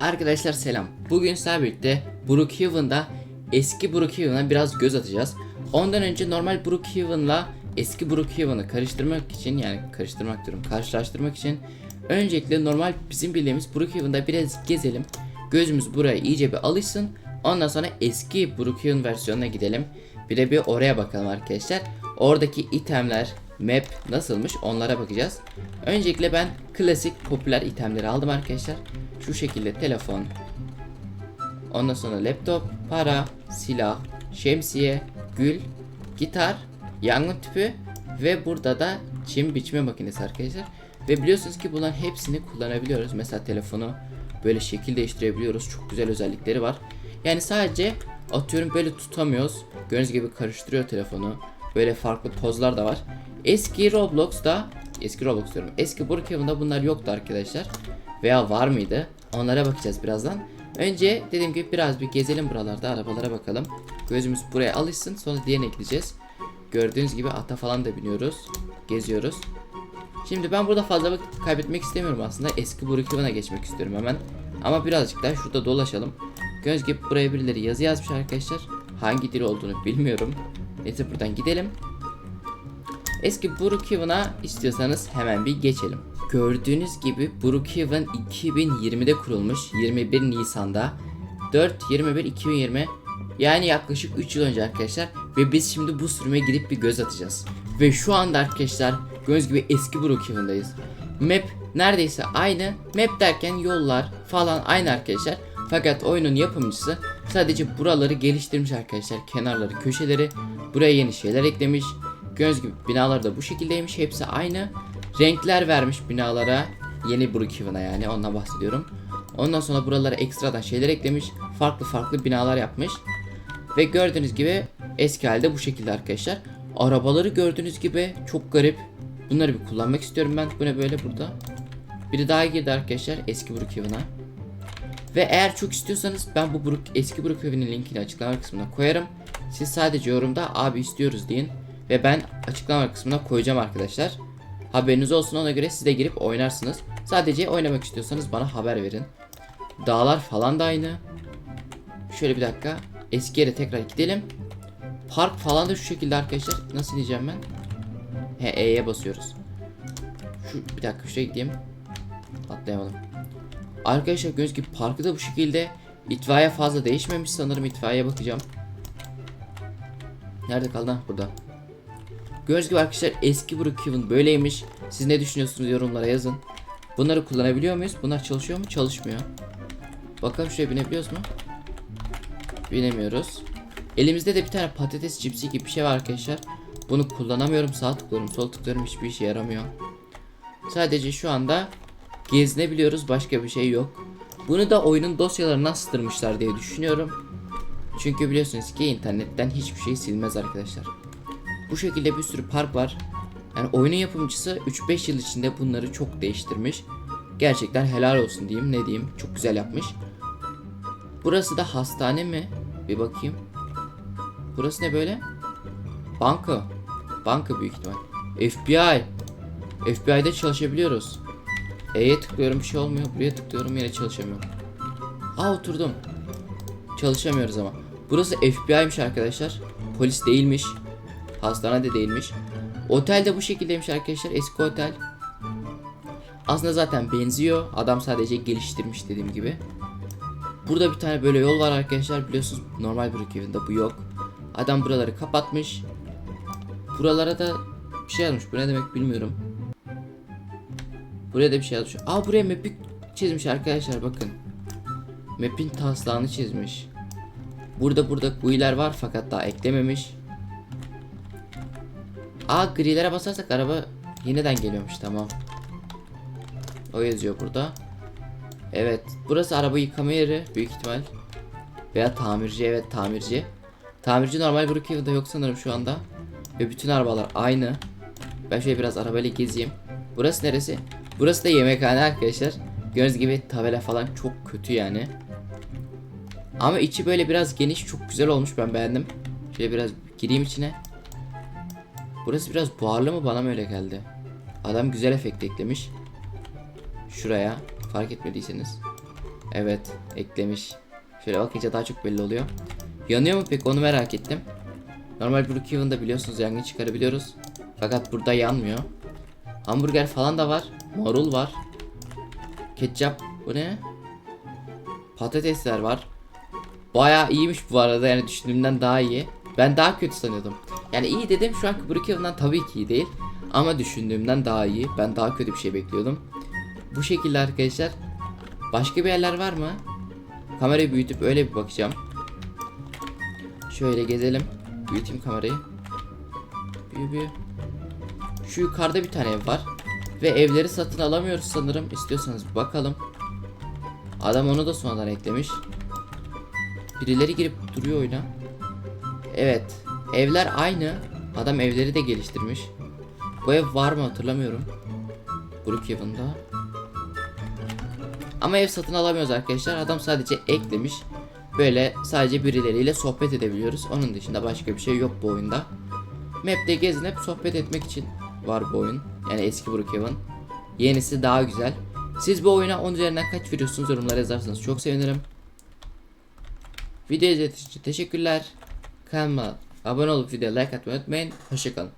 Arkadaşlar selam. Bugün sizlerle birlikte Brookhaven'da eski Brookhaven'a biraz göz atacağız. Ondan önce normal Brookhaven'la eski Brookhaven'ı karıştırmak için yani karıştırmak diyorum karşılaştırmak için öncelikle normal bizim bildiğimiz Brookhaven'da biraz gezelim. Gözümüz buraya iyice bir alışsın. Ondan sonra eski Brookhaven versiyonuna gidelim. Bir de bir oraya bakalım arkadaşlar. Oradaki itemler, map nasılmış onlara bakacağız. Öncelikle ben klasik popüler itemleri aldım arkadaşlar. Şu şekilde telefon, ondan sonra laptop, para, silah, şemsiye, gül, gitar, yangın tüpü ve burada da çim biçme makinesi arkadaşlar. Ve biliyorsunuz ki bunların hepsini kullanabiliyoruz. Mesela telefonu böyle şekil değiştirebiliyoruz. Çok güzel özellikleri var. Yani sadece atıyorum böyle tutamıyoruz. Gördüğünüz gibi karıştırıyor telefonu. Böyle farklı pozlar da var. Eski Roblox'ta eski Roblox diyorum. Eski Brookhaven'da bunlar yoktu arkadaşlar. Veya var mıydı? Onlara bakacağız birazdan. Önce dediğim gibi biraz bir gezelim buralarda arabalara bakalım. Gözümüz buraya alışsın sonra diğerine gideceğiz. Gördüğünüz gibi ata falan da biniyoruz. Geziyoruz. Şimdi ben burada fazla vakit kaybetmek istemiyorum aslında. Eski Brookhaven'a geçmek istiyorum hemen. Ama birazcık daha şurada dolaşalım. Göz gibi buraya birileri yazı yazmış arkadaşlar. Hangi dil olduğunu bilmiyorum. Neyse buradan gidelim. Eski Brookhaven'a istiyorsanız hemen bir geçelim. Gördüğünüz gibi Brookhaven 2020'de kurulmuş 21 Nisan'da 4-21-2020 yani yaklaşık 3 yıl önce arkadaşlar ve biz şimdi bu sürüme gidip bir göz atacağız. Ve şu anda arkadaşlar göz gibi eski Brookhaven'dayız. Map neredeyse aynı. Map derken yollar falan aynı arkadaşlar. Fakat oyunun yapımcısı sadece buraları geliştirmiş arkadaşlar. Kenarları, köşeleri. Buraya yeni şeyler eklemiş. Göz gibi binalar da bu şekildeymiş. Hepsi aynı. Renkler vermiş binalara. Yeni Brookhaven'a yani ondan bahsediyorum. Ondan sonra buralara ekstradan şeyler eklemiş. Farklı farklı binalar yapmış. Ve gördüğünüz gibi eski halde bu şekilde arkadaşlar. Arabaları gördüğünüz gibi çok garip. Bunları bir kullanmak istiyorum ben. Bu ne böyle burada? Biri daha girdi arkadaşlar eski Brookhaven'a. Ve eğer çok istiyorsanız ben bu Brook, eski Brookhaven'in linkini açıklama kısmına koyarım. Siz sadece yorumda abi istiyoruz deyin. Ve ben açıklama kısmına koyacağım arkadaşlar. Haberiniz olsun ona göre siz de girip oynarsınız. Sadece oynamak istiyorsanız bana haber verin. Dağlar falan da aynı. Şöyle bir dakika. Eski yere tekrar gidelim. Park falan da şu şekilde arkadaşlar. Nasıl diyeceğim ben? He E'ye basıyoruz. Şu bir dakika şuraya gideyim. Atlayamadım. Arkadaşlar göz gibi parkı da bu şekilde. İtfaiye fazla değişmemiş sanırım itfaiyeye bakacağım. Nerede kaldı? Burada. Gördüğünüz gibi arkadaşlar eski Brookhaven böyleymiş. Siz ne düşünüyorsunuz yorumlara yazın. Bunları kullanabiliyor muyuz? Bunlar çalışıyor mu? Çalışmıyor. Bakalım şuraya binebiliyoruz mu? Binemiyoruz. Elimizde de bir tane patates cipsi gibi bir şey var arkadaşlar. Bunu kullanamıyorum. Sağ tıklıyorum, sol tıklıyorum. Hiçbir işe yaramıyor. Sadece şu anda gezinebiliyoruz. Başka bir şey yok. Bunu da oyunun dosyalarına sığdırmışlar diye düşünüyorum. Çünkü biliyorsunuz ki internetten hiçbir şey silmez arkadaşlar. Bu şekilde bir sürü park var. Yani oyunun yapımcısı 3-5 yıl içinde bunları çok değiştirmiş. Gerçekten helal olsun diyeyim ne diyeyim çok güzel yapmış. Burası da hastane mi? Bir bakayım. Burası ne böyle? Banka. Banka büyük ihtimal. FBI. FBI'de çalışabiliyoruz. E'ye tıklıyorum bir şey olmuyor. Buraya tıklıyorum yine çalışamıyorum. Aa oturdum. Çalışamıyoruz ama. Burası FBI'miş arkadaşlar. Polis değilmiş. Hastane de değilmiş. Otel de bu şekildeymiş arkadaşlar. Eski otel. Aslında zaten benziyor. Adam sadece geliştirmiş dediğim gibi. Burada bir tane böyle yol var arkadaşlar. Biliyorsunuz normal Brookhaven'da bu yok. Adam buraları kapatmış. Buralara da bir şey yazmış. Bu ne demek bilmiyorum. Buraya da bir şey yazmış. Aa buraya map'i çizmiş arkadaşlar bakın. Map'in taslağını çizmiş. Burada burada guiler var fakat daha eklememiş. Aa grilere basarsak araba yeniden geliyormuş tamam. O yazıyor burada. Evet burası araba yıkama yeri büyük ihtimal. Veya tamirci evet tamirci. Tamirci normal Brookhaven'da yok sanırım şu anda. Ve bütün arabalar aynı. Ben şöyle biraz arabayla gezeyim. Burası neresi? Burası da yemekhane arkadaşlar. Gördüğünüz gibi tabela falan çok kötü yani. Ama içi böyle biraz geniş çok güzel olmuş ben beğendim. Şöyle biraz gireyim içine. Burası biraz buharlı mı bana mı öyle geldi. Adam güzel efekt eklemiş. Şuraya fark etmediyseniz. Evet eklemiş. Şöyle bakınca daha çok belli oluyor. Yanıyor mu peki onu merak ettim. Normal Brookhaven'da biliyorsunuz yangın çıkarabiliyoruz. Fakat burada yanmıyor. Hamburger falan da var. Marul var. Ketçap bu ne? Patatesler var. Bayağı iyiymiş bu arada yani düşündüğümden daha iyi. Ben daha kötü sanıyordum. Yani iyi dedim şu anki Brookhaven'dan tabii ki iyi değil. Ama düşündüğümden daha iyi. Ben daha kötü bir şey bekliyordum. Bu şekilde arkadaşlar. Başka bir yerler var mı? Kamerayı büyütüp öyle bir bakacağım. Şöyle gezelim. Büyüteyim kamerayı. Büyü büyü. Şu yukarıda bir tane ev var. Ve evleri satın alamıyoruz sanırım. İstiyorsanız bakalım. Adam onu da sonradan eklemiş. Birileri girip duruyor oyuna. Evet. Evler aynı. Adam evleri de geliştirmiş. Bu ev var mı hatırlamıyorum. Brookhaven'da. Ama ev satın alamıyoruz arkadaşlar. Adam sadece eklemiş. Böyle sadece birileriyle sohbet edebiliyoruz. Onun dışında başka bir şey yok bu oyunda. Map'te gezinip sohbet etmek için var bu oyun. Yani eski Brookhaven. Yenisi daha güzel. Siz bu oyuna 10 üzerinden kaç veriyorsunuz yorumlara yazarsanız çok sevinirim. Video izlediğiniz için teşekkürler. Kanalıma abone olup videoya like atmayı unutmayın. Hoşçakalın.